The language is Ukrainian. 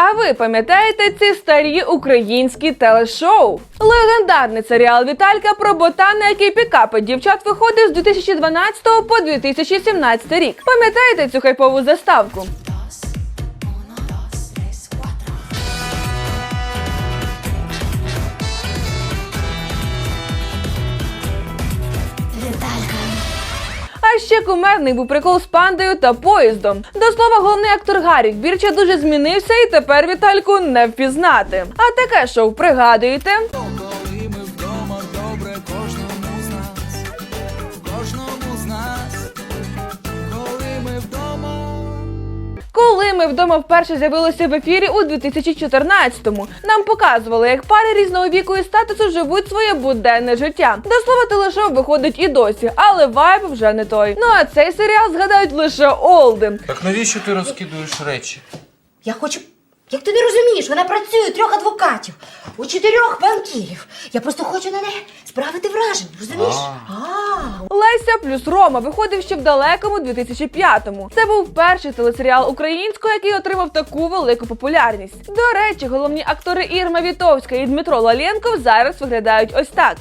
А ви пам'ятаєте ці старі українські телешоу? Легендарний серіал Віталька про ботана, який пікапить дівчат виходив з 2012 по 2017 рік. Пам'ятаєте цю хайпову заставку? Ще кумедний був прикол з пандою та поїздом. До слова, головний актор Гарік Бірча дуже змінився і тепер Вітальку не впізнати. А таке шоу пригадуєте? Коли ми вдома добре кожному з нас, кожному Коли ми вдома вперше з'явилися в ефірі у 2014-му, нам показували, як пари різного віку і статусу живуть своє буденне життя. До слова, телешоу виходить і досі, але вайб вже не той. Ну а цей серіал згадають лише олди. Так навіщо ти розкидуєш речі? Я хочу. Як ти не розумієш, вона працює трьох адвокатів, у чотирьох банкірів. Я просто хочу на неї справити враження, розумієш? А, Леся плюс Рома виходив ще в далекому 2005-му. Це був перший телесеріал українського, який отримав таку велику популярність. До речі, головні актори Ірма Вітовська і Дмитро Лаленков зараз виглядають ось так.